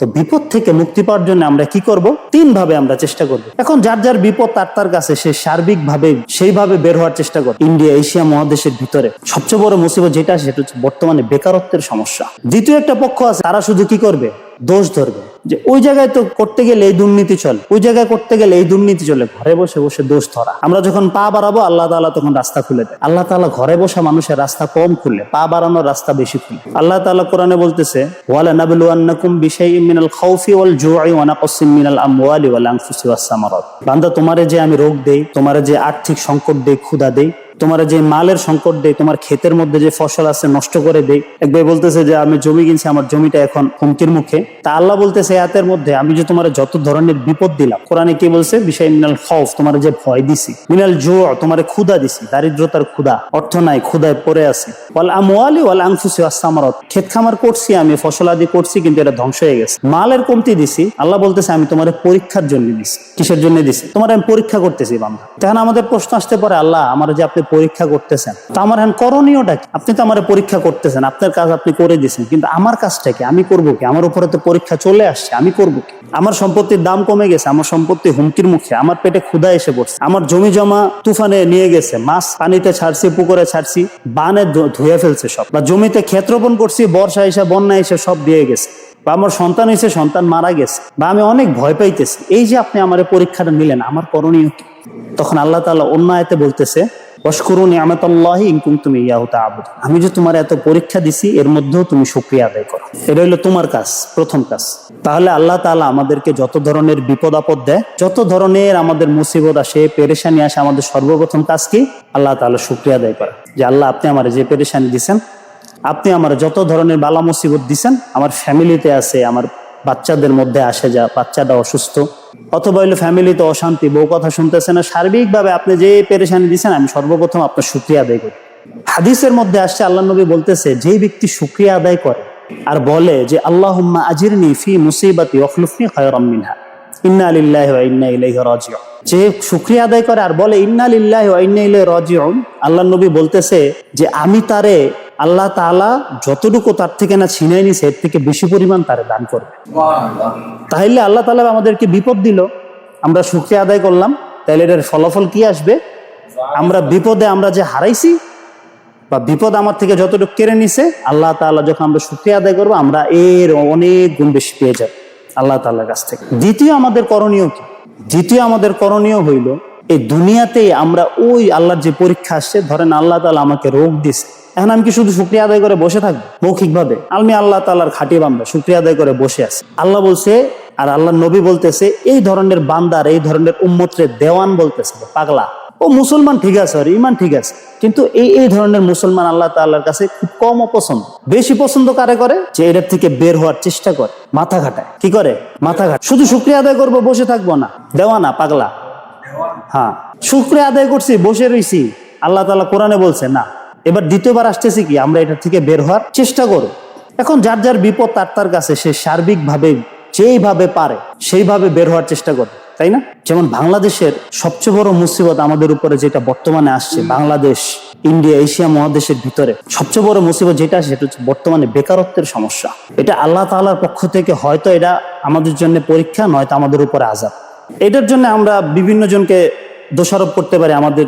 তো বিপদ থেকে মুক্তি পাওয়ার জন্য আমরা কি করব? তিন ভাবে আমরা চেষ্টা করব। এখন যার যার বিপদ তার তার কাছে সে সার্বিক ভাবে সেইভাবে বের হওয়ার চেষ্টা করে ইন্ডিয়া, এশিয়া মহাদেশের ভিতরে সবচেয়ে বড় মুসিবত যেটা, সেটা হচ্ছে বর্তমানে বেকারত্বের সমস্যা। দ্বিতীয় একটা পক্ষ আছে, তারা শুধু কি করবে? দোষ ধরবে। যে ওই জায়গায় তো করতে গেলে এই দুর্নীতি চলে, ওই জায়গায় করতে গেলে এই দুর্নীতি চলে, ঘরে বসে বসে দোষ ধরা। আমরা যখন পা বাড়াবো, আল্লাহ তাআলা তখন রাস্তা খুলে দেয়। আল্লাহ তাআলা ঘরে বসা মানুষের রাস্তা কম খুলে পা বাড়ানোর রাস্তা বেশি খুলে আল্লাহ তাআলা কোরআনে বলতেছে ওয়ালা বিশাইইম মিনাল ওয়াল মিনাল ওয়াল বান্দা, তোমারে যে আমি রোগ দেই, তোমারে যে আর্থিক সংকট দেই, ক্ষুধা দেই তোমার যে মালের সংকট দেয়, তোমার ক্ষেতের মধ্যে যে ফসল আছে নষ্ট করে দেয়। একবার বলতেছে যে, আমি জমি কিনছি, আমার জমিটা এখন হুমকির মুখে। তা আল্লাহ বলতেছে, এতের মধ্যে আমি যে তোমার যত ধরনের বিপদ দিলাম, কোরআনে কি বলছে? বিষয় মিনাল খৌফ তোমার যে ভয় দিছি। মিনাল জো তোমার ক্ষুদা দিছি। দারিদ্রতার ক্ষুদা অর্থ নাই ক্ষুদায় পড়ে আছি। ওয়াল ওয়াল আসামারত ক্ষেত খামার করছি আমি, ফসল আদি করছি, কিন্তু এটা ধ্বংস হয়ে গেছে। মালের কমতি দিছি। আল্লাহ বলতেছে, আমি তোমার পরীক্ষার জন্য দিছি। কিসের জন্য দিছি? তোমার আমি পরীক্ষা করতেছি, বান্দা। তখন আমাদের প্রশ্ন আসতে পারে, আল্লাহ, আমার যে আপনি পরীক্ষা করতেছেন। তো আমার এখন করণীয়টা কি? আপনি তো আমার পরীক্ষা করতেছেন, আপনার কাজ আপনি করে দিয়েছেন, কিন্তু আমার কাজটা কি? আমি করব কি? আমার উপরে তো পরীক্ষা চলে আসছে, আমি করব কি? আমার সম্পত্তির দাম কমে গেছে, আমার সম্পত্তি হুমকির মুখে, আমার পেটে ক্ষুধা এসে পড়ছে, আমার জমি জমা তুফানে নিয়ে গেছে, মাছ পানিতে ছাড়ছি, পুকুরে ছাড়ছি, বানে ধুয়ে ফেলছে সব, বা জমিতে ক্ষেত রোপণ করছি, বর্ষা এসে, বন্যা এসে সব দিয়ে গেছে, বা আমার সন্তান হয়েছে সন্তান মারা গেছে, বা আমি অনেক ভয় পাইতেছি, এই যে আপনি আমার পরীক্ষাটা নিলেন, আমার করণীয় তখন আল্লাহ তাআলা অন্য আয়তে বলতেছে আমি যে তোমার এত পরীক্ষা দিছি, এর মধ্যেও তুমি শুকরিয়া আদায় করো। এটা হলো তোমার কাজ, প্রথম কাজ। তাহলে আল্লাহ তালা আমাদেরকে যত ধরনের বিপদ আপদ দেয়, যত ধরনের আমাদের মুসিবত আসে, পেরেশানি আসে, আমাদের সর্বপ্রথম কাজ কি? আল্লাহ তাআলা শুকরিয়া আদায় করা। যে আল্লাহ, আপনি আমার যে পেরেশানি দিছেন, আপনি আমার যত ধরনের বালা মুসিবত দিছেন, আমার ফ্যামিলিতে আছে, আমার বাচ্চাদের মধ্যে আসে যা বাচ্চাটা অসুস্থ। অথবা হইল ফ্যামিলিতে অশান্তি, বউ কথা শুনতেছে না, সার্বিকভাবে আপনি যে পেরেশানি দিচ্ছেন আমি সর্বপ্রথম আপনার শুক্রিয়া আদায় করি। হাদিসের মধ্যে আসছে, আল্লাহ নবী বলতেছে, যেই ব্যক্তি শুক্রিয়া আদায় করে আর বলে যে আল্লাহ আজিরনি ফি মুসিবাতি অখলুফনি খয়রাম মিনহা। ইন্না লিল্লাহি ওয়া ইন্না ইলাইহি রাজিউন। যে শুকরিয়া আদায় করে আর বলে, ইন্না লিল্লাহি ইন্না ইলাইহি রাজিউন। আল্লাহ নবী বলতেছে যে, আমি তারে আল্লাহ তাআলা যতটুকু তার থেকে না ছিনাই নিছে, এর থেকে বেশি পরিমাণ তারে দান করবে। তাহলে আল্লাহ তাআলা আমাদেরকে বিপদ দিল। আমরা সুখে আদায় করলাম। তাহলে এটার ফলাফল কি আসবে? আমরা বিপদে আমরা যে হারাইছি, বা বিপদ আমার থেকে যতটুকু কেড়ে নিছে, আল্লাহ তাআলা যখন আমরা শুকরিয়া আদায় করব, আমরা এর অনেক গুণ বেশি পেয়ে যাব, আল্লাহ তাআলার কাছ থেকে। দ্বিতীয় আমাদের করণীয় কি? দ্বিতীয় আমাদের করণীয় হইল এই দুনিয়াতেই আমরা ওই আল্লাহর যে পরীক্ষা আসছে, ধরেন আল্লাহ তাআলা আমাকে রোগ দিছে এখন আমি কি শুধু শুক্রিয়া আদায় করে বসে থাকব? মৌখিক ভাবে আমি আল্লাহ তালার খাটি বান্দা, শুক্রিয়া আদায় করে বসে আছি। আল্লাহ বলছে, আর আল্লাহ নবী বলতেছে, এই ধরনের বান্দার এই ধরনের উম্মতরে দেওয়ান বলতেছে, পাগলা। ও মুসলমান ঠিক আছে, আর ইমান ঠিক আছে। কিন্তু এই এই ধরনের মুসলমান আল্লাহ তাআলার কাছে খুব কম অপছন্দ। বেশি পছন্দ কারে করে? যে এটার থেকে বের হওয়ার চেষ্টা করে। মাথা ঘাটায়। কি করে? মাথা ঘাট শুধু শুক্রিয়া আদায় করব, বসে থাকব না। দেওয়া না পাগলা। হ্যাঁ। শুক্রিয়া আদায় করছি, বসে রইছি। আল্লাহ তাআলা কোরআনে বলছে, না, এবার দ্বিতীয়বার আসতেছে কি? আমরা এটা থেকে বের হওয়ার চেষ্টা করো এখন যার যার বিপদ, তার তার কাছে সে সার্বিকভাবে, যেইভাবে পারে, সেইভাবে বের হওয়ার চেষ্টা করে তাই না? যেমন বাংলাদেশের সবচেয়ে বড় মুসিবত আমাদের উপরে যেটা বর্তমানে আসছে, বাংলাদেশ, ইন্ডিয়া, এশিয়া মহাদেশের ভিতরে সবচেয়ে বড় মুসিবত যেটা আসছে সেটা হচ্ছে বর্তমানে বেকারত্বের সমস্যা। এটা আল্লাহ তাআলার পক্ষ থেকে হয়তো এটা আমাদের জন্য পরীক্ষা, নয়তো আমাদের উপরে আজাব এটার জন্য আমরা বিভিন্ন জনকে দোষারোপ করতে পারি। আমাদের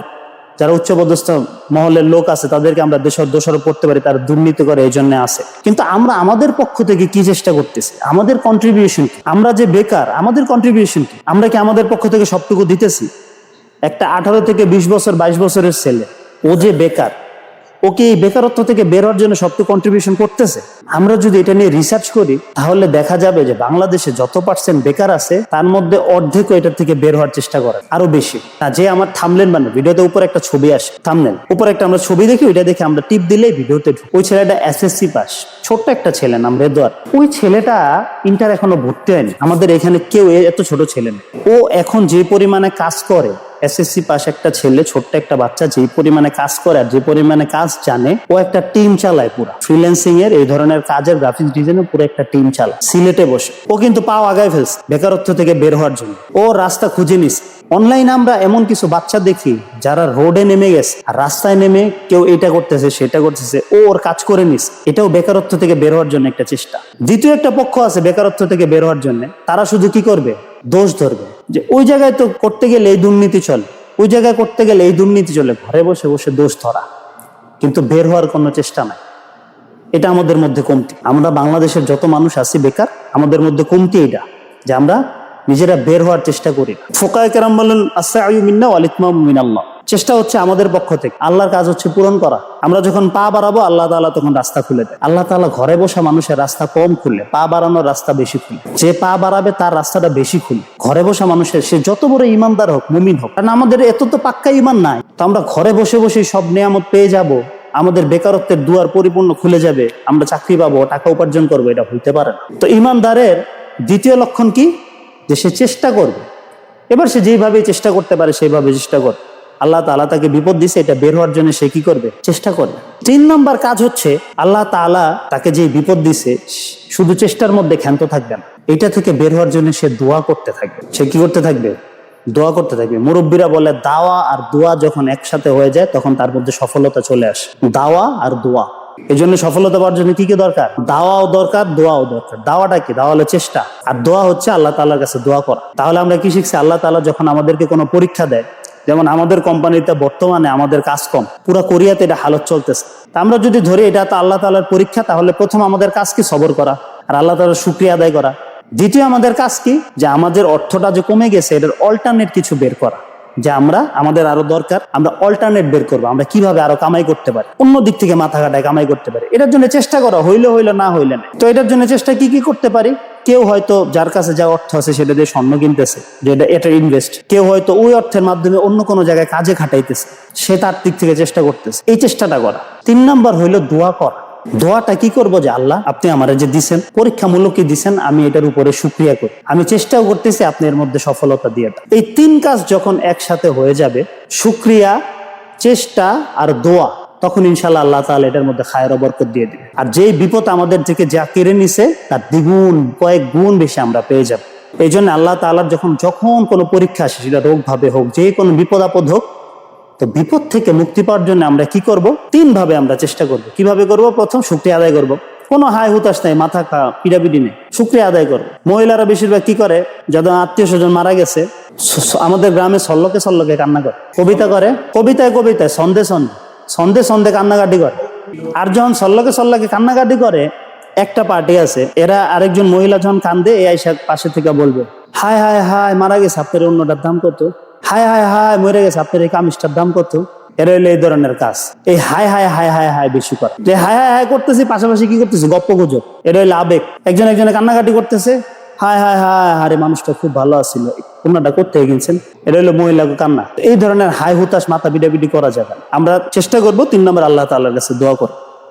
যারা উচ্চপদস্থ মহলের লোক আছে, তাদেরকে আমরা দোষারোপ করতে পারি, তারা দুর্নীতি করে এই জন্য আছে। কিন্তু আমরা আমাদের পক্ষ থেকে কি চেষ্টা করতেছি? আমাদের কন্ট্রিবিউশন আমরা যে বেকার, আমাদের কন্ট্রিবিউশন কি? আমরা কি আমাদের পক্ষ থেকে সবটুকু দিতেছি? একটা আঠারো থেকে বিশ বছর, বাইশ বছরের ছেলে, ও যে বেকার ওকে এই বেকারত্ব থেকে বের হওয়ার জন্য সবটুকু কন্ট্রিবিউশন করতেছে? আমরা যদি এটা নিয়ে রিসার্চ করি, তাহলে দেখা যাবে যে বাংলাদেশে যত পার্সেন্ট বেকার আছে, তার মধ্যে অর্ধেকও এটা থেকে বের হওয়ার চেষ্টা করে আরও বেশি। না যে আমার থামলেন মানে ভিডিওতে উপর একটা ছবি আসে, থামলেন। উপর একটা আমরা ছবি দেখি, ওইটা দেখে আমরা টিপ দিলেই ভিডিওতে ওই ছেলেটা এসএসসি পাস ছোট্ট একটা ছেলে, নাম রেদোয়ার ওই ছেলেটা ইন্টার এখনও ভর্তি হয়নি। আমাদের এখানে কেউ এত ছোট ছেলে নেই। ও এখন যে পরিমাণে কাজ করে এসএসসি পাস একটা ছেলে, ছোট্ট একটা বাচ্চা যে পরিমাণে কাজ করে আর যে পরিমাণে কাজ জানে, ও একটা টিম চালায় পুরো। ফ্রিল্যান্সিং এর এই ধরনের কাজের গ্রাফিক্স ডিজাইনের পুরো একটা টিম চালায়, সিলেটে বসে। ও কিন্তু পাও আগায় ফেলছে, বেকারত্ব থেকে বের হওয়ার জন্য। ও রাস্তা খুঁজে নিস অনলাইন আমরা এমন কিছু বাচ্চা দেখি, যারা রোডে নেমে গেছে। আর রাস্তায় নেমে কেউ এটা করতেছে, সেটা করতেছে, ও ওর কাজ করে নিস এটাও বেকারত্ব থেকে বের হওয়ার জন্য একটা চেষ্টা। দ্বিতীয় একটা পক্ষ আছে বেকারত্ব থেকে বের হওয়ার জন্য। তারা শুধু কি করবে? দোষ ধরবে। যে ওই জায়গায় তো করতে গেলে এই দুর্নীতি চলে, ওই জায়গায় করতে গেলে এই দুর্নীতি চলে, ঘরে বসে বসে দোষ ধরা, কিন্তু বের হওয়ার কোনো চেষ্টা নাই। এটা আমাদের মধ্যে কমতি। আমরা বাংলাদেশের যত মানুষ আছি বেকার, আমাদের মধ্যে কমতি এটা যে আমরা নিজেরা বের হওয়ার চেষ্টা করি ফোকায় কেরাম বলেন আসা আয়ু মিন্না ওয়ালিতমা মিনাল্লাহ। চেষ্টা হচ্ছে আমাদের পক্ষ থেকে। আল্লাহর কাজ হচ্ছে পূরণ করা। আমরা যখন পা বাড়াবো, আল্লাহ তাআলা তখন রাস্তা খুলে দেয়। আল্লাহ তাআলা ঘরে বসা মানুষের রাস্তা কম খুললে, পা বাড়ানোর রাস্তা বেশি খুলে। যে পা বাড়াবে, তার রাস্তাটা বেশি খুলে। ঘরে বসা মানুষের, সে যত বড় ইমানদার হোক, মুমিন হোক, কারণ আমাদের এত তো পাক্কা ইমান নাই। তো আমরা ঘরে বসে বসে সব নিয়ামত পেয়ে যাব, আমাদের বেকারত্বের দুয়ার পরিপূর্ণ খুলে যাবে, আমরা চাকরি পাবো, টাকা উপার্জন করব, এটা হইতে পারে না। তো ইমানদারের দ্বিতীয় লক্ষণ কি? যে সে চেষ্টা করবে। এবার সে যেইভাবে চেষ্টা করতে পারে, সেইভাবে চেষ্টা করবে। আল্লাহ তালা তাকে বিপদ দিছে, এটা বের হওয়ার জন্য সে কি করবে? চেষ্টা করবে। তিন নম্বর কাজ হচ্ছে, আল্লাহ তাআলা তাকে যে বিপদ দিছে, শুধু চেষ্টার মধ্যে ক্ষান্ত থাকবে না। এটা থেকে বের হওয়ার জন্য সে দোয়া করতে থাকবে। সে কি করতে থাকবে? দোয়া করতে থাকবে। মুরব্বীরা বলে, দাওয়া আর দোয়া যখন একসাথে হয়ে যায়, তখন তার মধ্যে সফলতা চলে আসে। দাওয়া আর দোয়া। এই জন্য সফলতা পাওয়ার জন্য কি কি দরকার? দাওয়াও দরকার, দোয়াও দরকার। দাওয়াটা কি? দাওয়া হলো চেষ্টা। আর দোয়া হচ্ছে আল্লাহ তাআলার কাছে দোয়া করা। তাহলে আমরা কি শিখছি? আল্লাহ তাআলা যখন আমাদেরকে কোনো পরীক্ষা দেয় যেমন আমাদের কোম্পানিতে বর্তমানে আমাদের কাজ কম, পুরো কোরিয়াতে এটা হালত চলতেছে। তা আমরা যদি ধরি, এটা তো আল্লাহ তাআলার পরীক্ষা, তাহলে প্রথম আমাদের কাজ কি? সবর করা আর আল্লাহ তাআলার শুক্রিয়া আদায় করা। দ্বিতীয় আমাদের কাজ কি? যে আমাদের অর্থটা যে কমে গেছে, এটার অল্টারনেট কিছু বের করা, যে আমরা, আমাদের আরও দরকার, আমরা অল্টারনেট বের করব, আমরা কীভাবে আরও কামাই করতে পারি, অন্য দিক থেকে মাথা কাটায় কামাই করতে পারি। এটার জন্য চেষ্টা করা, হইলে হইলে না হইলে না। তো এটার জন্য চেষ্টা কি কি করতে পারি? কেউ হয়তো যার কাছে যা অর্থ আছে সেটা দিয়ে স্বর্ণ কিনতেছে, যেটা এটা ইনভেস্ট কেউ হয়তো ওই অর্থের মাধ্যমে অন্য কোনো জায়গায় কাজে খাটাইতেছে, সে তার দিক থেকে চেষ্টা করতেছে। এই চেষ্টাটা করা। তিন নাম্বার হইল দোয়া করা। দোয়াটা কি করব যে, আল্লাহ, আপনি আমার যে দিছেন, পরীক্ষামূলক কি দিচ্ছেন আমি এটার উপরে সুক্রিয়া করি। আমি চেষ্টাও করতেছি আপনি এর মধ্যে সফলতা দিয়ে এই তিন কাজ যখন একসাথে হয়ে যাবে, সুক্রিয়া, চেষ্টা আর দোয়া তখন ইনশাল্লাহ আল্লাহ তাআলা এটার মধ্যে খায়ের বরকত দিয়ে দিবে। আর যেই বিপদ আমাদের থেকে যা কেড়ে নিছে, তার দ্বিগুণ, কয়েক গুণ বেশি আমরা পেয়ে যাব। এই জন্য আল্লাহ তাআলার যখন যখন কোনো পরীক্ষা আসে, সেটা রোগ ভাবে হোক যে কোনো বিপদ আপদ হোক, তো বিপদ থেকে মুক্তি পাওয়ার জন্য আমরা কি করব? তিন ভাবে আমরা চেষ্টা করব। কীভাবে করব? প্রথম শুক্রিয়া আদায় করব। কোনো হাই হুতাশ নাই, মাথা খা পিড়াপিড়ি নেই। শুক্রিয়া আদায় করব। মহিলারা বেশিরভাগ কি করে? যাদের আত্মীয় স্বজন মারা গেছে আমাদের গ্রামে সল্লকে সল্লকে কান্না করে। কবিতা করে। কবিতায় কবিতায় সন্ধে সন্ধে সন্ধে সন্ধে কান্নাকাটি করে আর যখন সল্লকে সল্লাকে কান্নাকাটি করে একটা পার্টি আছে এরা আরেকজন মহিলা যখন কান্দে এ আইসা পাশে থেকে বলবে হায় হায় হায় মারা গেছে আপনার অন্যটার দাম কত হায় হায় হায় মরে গেছে আপনার এই কামিজটার দাম কত এরা এই ধরনের কাজ এই হায় হায় হায় হায় হায় বেশি করে যে হায় হায় হায় করতেছি পাশাপাশি কি করতেছি গপ্প গুজব হইল আবেগ একজন একজনে কান্নাকাটি করতেছে হায় হায় হায় হারে মানুষটা খুব ভালো আছিল কোনটা করতে গেছেন। এটা হলো মহিলা কান্না। এই ধরনের হাই হুতাশ মাথা বিডাবিডি করা যাবে আমরা চেষ্টা করব তিন নম্বর আল্লাহ তাল্লাহার কাছে দোয়া করা